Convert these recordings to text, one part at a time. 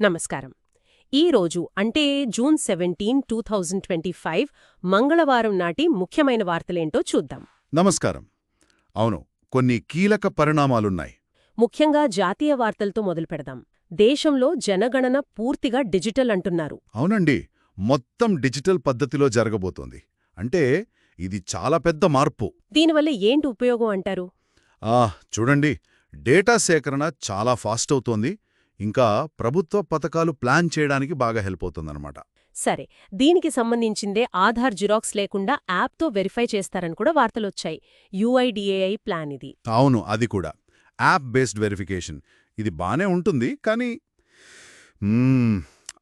నమస్కారం. ఈ రోజు అంటే June seventeen two thousand twenty five మంగళవారం నాటి ముఖ్యమైన వార్తలేంటో చూద్దాం. నమస్కారం. అవును కొన్ని కీలక పరిణామాలున్నాయి. ముఖ్యంగా జాతీయ వార్తలతో మొదలు పెడదాం. దేశంలో జనగణన పూర్తిగా డిజిటల్ అంటున్నారు. అవునండి మొత్తం డిజిటల్ పద్ధతిలో జరగబోతోంది. అంటే ఇది చాలా పెద్ద మార్పు. దీనివల్ల ఏంటి ఉపయోగం అంటారు? ఆ చూడండి డేటా సేకరణ చాలా ఫాస్ట్ అవుతోంది. ఇంకా ప్రభుత్వ పథకాలు ప్లాన్ చేయడానికి బాగా హెల్ప్ అవుతుందన్నమాట. సరే దీనికి సంబంధించిందే ఆధార్ జిరాక్స్ లేకుండా యాప్తో వెరిఫై చేస్తారని కూడా వార్తలొచ్చాయి. యుఐడిఏఐ ప్లాన్ ఇది. అవును అది కూడా. App based verification. ఇది బానే ఉంటుంది కానీ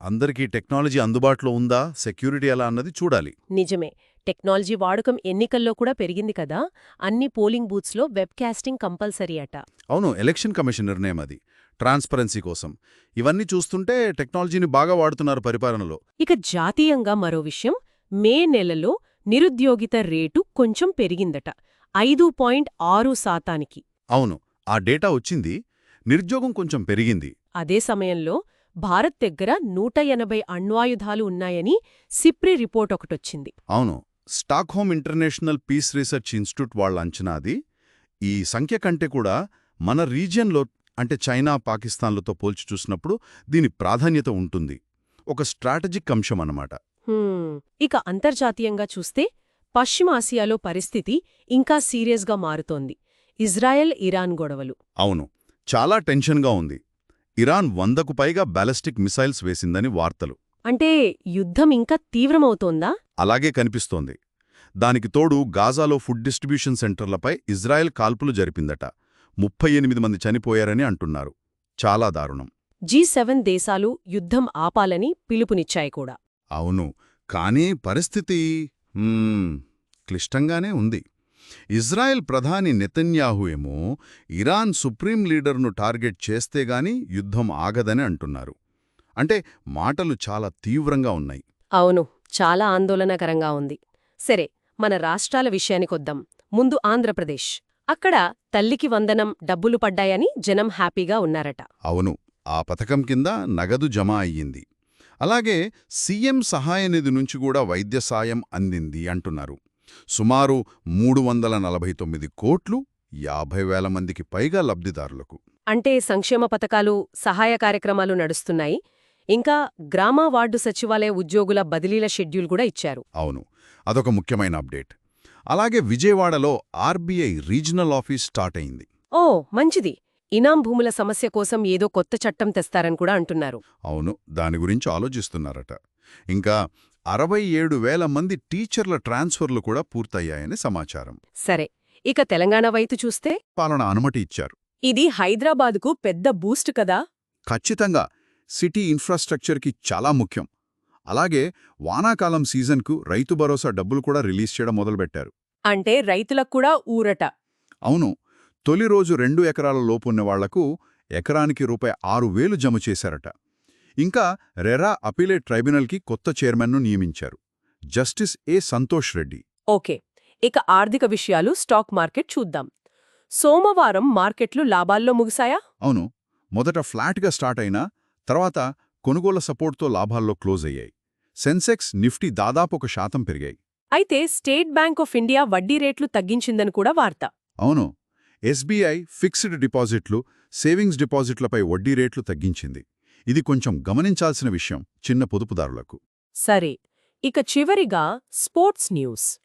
అందరికీ టెక్నాలజీ అందుబాటులో ఉందా? సెక్యూరిటీ ఎలా అన్నది చూడాలి. నిజమే. టెక్నాలజీ వాడకం ఎన్నికల్లో కూడా పెరిగింది కదా అన్ని పోలింగ్ బూత్స్లో వెబ్కాస్టింగ్ కంపల్సరీ అట. అవును ఎలక్షన్ కమిషన్ నిర్ణయం అది. ట్రాన్స్పరెన్సీ కోసం. ఇవన్నీ చూస్తుంటే టెక్నాలజీని బాగా వాడుతున్నారు పరిపాలనలో. ఇక జాతీయంగా మరో విషయం మే నెలలో నిరుద్యోగిత రేటు కొంచెం పెరిగిందట ఐదు పాయింట్ ఆరు శాతానికి. అవును ఆ డేటా వచ్చింది నిరుద్యోగం కొంచెం పెరిగింది. అదే సమయంలో భారత్ దగ్గర నూట ఎనభై అణ్వాయుధాలు ఉన్నాయని సిప్రి రిపోర్ట్ ఒకటొచ్చింది. అవును Stockholm international peace research institute వాళ్ళ అంచనా అది. ఈ సంఖ్య కంటే కూడా మన రీజియన్లో అంటే చైనా పాకిస్తాన్లతో పోల్చి చూసినప్పుడు దీని ప్రాధాన్యత ఉంటుంది. ఒక స్ట్రాటజిక్ అంశం అన్నమాట. ఇక అంతర్జాతీయంగా చూస్తే పశ్చిమ ఆసియాలో పరిస్థితి ఇంకా సీరియస్గా మారుతోంది. ఇజ్రాయెల్ ఇరాన్ గొడవలు. అవును. చాలా టెన్షన్గా ఉంది. ఇరాన్ వందకు పైగా బ్యాలిస్టిక్ మిసైల్స్ వేసిందని వార్తలు. అంటే యుద్ధం ఇంకా తీవ్రమవుతోందా? అలాగే కనిపిస్తోంది. దానికి తోడు గాజాలో ఫుడ్ డిస్ట్రిబ్యూషన్ సెంటర్లపై ఇజ్రాయెల్ కాల్పులు జరిపిందట. ముప్పై ఎనిమిది మంది చనిపోయారని అంటున్నారు. చాలా దారుణం. జీ సెవెన్ దేశాలు యుద్ధం ఆపాలని పిలుపునిచ్చాయి కూడా. అవును. కానీ పరిస్థితి క్లిష్టంగానే ఉంది. ఇజ్రాయెల్ ప్రధాని నెతన్యాహు ఏమో ఇరాన్ సుప్రీం లీడర్ను టార్గెట్ చేస్తేగాని యుద్ధం ఆగదని అంటున్నారు. అంటే మాటలు చాలా తీవ్రంగా ఉన్నాయి. అవును చాలా ఆందోళనకరంగా ఉంది. సరే మన రాష్ట్రాల విషయానికొద్దాం ముందు ఆంధ్రప్రదేశ్. అక్కడ తల్లికి వందనం డబ్బులు పడ్డాయని జనం హ్యాపీగా ఉన్నారట. అవును ఆ పథకం కింద నగదు జమ అయ్యింది. అలాగే సీఎం సహాయ నిధి నుంచి కూడా వైద్య సాయం అందింది అంటున్నారు. సుమారు మూడు వందల నలభై తొమ్మిది కోట్లు యాభై వేల మందికి పైగా లబ్ధిదారులకు. అంటే సంక్షేమ పథకాలు సహాయ కార్యక్రమాలు నడుస్తున్నాయి. ఇంకా గ్రామ వార్డు సచివాలయ ఉద్యోగుల బదిలీల షెడ్యూల్ కూడా ఇచ్చారు. అవును అదొక ముఖ్యమైన అప్డేట్. అలాగే విజయవాడలో ఆర్బీఐ రీజనల్ ఆఫీస్ స్టార్ట్ అయింది. ఓ మంచిది. ఇనాం భూముల సమస్య కోసం ఏదో కొత్త చట్టం తెస్తారని కూడా అంటున్నారు. అవును దాని గురించి ఆలోచిస్తున్నారట. ఇంకా అరవై ఏడు వేల మంది టీచర్ల ట్రాన్స్ఫర్లు కూడా పూర్తయ్యాయని సమాచారం. సరే ఇక తెలంగాణ వైపు చూస్తే పాలన అనుమతి ఇచ్చారు. ఇది హైదరాబాద్కు పెద్ద బూస్ట్ కదా? ఖచ్చితంగా. సిటీ ఇన్ఫ్రాస్ట్రక్చర్కి చాలా ముఖ్యం. అలాగే వానాకాలం సీజన్కు రైతు భరోసా డబ్బులు కూడా రిలీజ్ చేయడం మొదలుపెట్టారు. అంటే రైతులకు కూడా ఊరట. అవును. తొలి రోజు రెండు ఎకరాల లోపున్న వాళ్ళకు ఎకరానికి రూపాయి ఆరు వేలు జమ చేశారట. ఇంకా రెరా అపీలేట్ ట్రైబ్యునల్కి కొత్త చైర్మన్ను నియమించారు. Justice A Santosh Reddy. Okay. ఇక ఆర్థిక విషయాలు స్టాక్ మార్కెట్ చూద్దాం. సోమవారం మార్కెట్లు లాభాల్లో ముగిశాయా? అవును. మొదట ఫ్లాట్గా స్టార్ట్ అయినా తర్వాత కొనుగోళ్ళ సపోర్ట్తో లాభాల్లో క్లోజ్ అయ్యాయి. సెన్సెక్స్ నిఫ్టీ దాదాపు ఒక శాతం పెరిగాయి. అయితే స్టేట్ బ్యాంక్ ఆఫ్ ఇండియా వడ్డీ రేట్లు తగ్గించిందని కూడా వార్త. అవును. ఎస్బీఐ ఫిక్స్డ్ డిపాజిట్లు సేవింగ్స్ డిపాజిట్లపై వడ్డీ రేట్లు తగ్గించింది. ఇది కొంచెం గమనించాల్సిన విషయం చిన్న పొదుపుదారులకు. సరే. ఇక చివరిగా స్పోర్ట్స్ న్యూస్.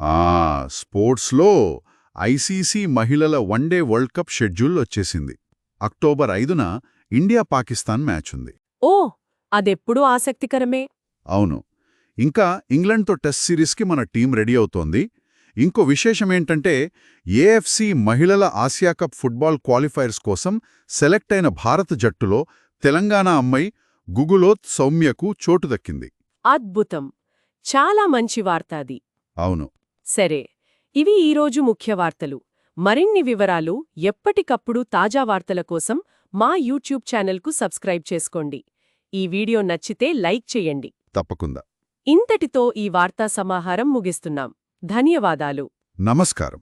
ఆ స్పోర్ట్స్లో ఐసీసీ మహిళల one day world cup schedule వచ్చేసింది. అక్టోబర్ ఐదున ఇండియా పాకిస్తాన్ మ్యాచ్ ఉంది. ఓ అదెప్పుడూ ఆసక్తికరమే? అవును. ఇంకా ఇంగ్లండ్తో టెస్ట్ సిరీస్కి మన టీం రెడీ అవుతోంది. ఇంకో విశేషమేంటంటే ఏఎఫ్సి మహిళల ఆసియా కప్ ఫుట్బాల్ క్వాలిఫైర్స్ కోసం సెలెక్ట్ అయిన భారత జట్టులో తెలంగాణ అమ్మాయి గుగులోత్ సౌమ్యకు చోటు దక్కింది. అద్భుతం! చాలా మంచి వార్త అది. అవును. సరే ఇవి ఈరోజు ముఖ్య వార్తలు. మరిన్ని వివరాలు ఎప్పటికప్పుడు తాజా వార్తల కోసం మా యూట్యూబ్ ఛానల్కు సబ్స్క్రైబ్ చేసుకోండి. ఈ వీడియో నచ్చితే లైక్ చేయండి. తప్పకుండా. ఇంతటితో ఈ వార్తా సమాహారం ముగిస్తున్నాం. ధన్యవాదాలు. నమస్కారం.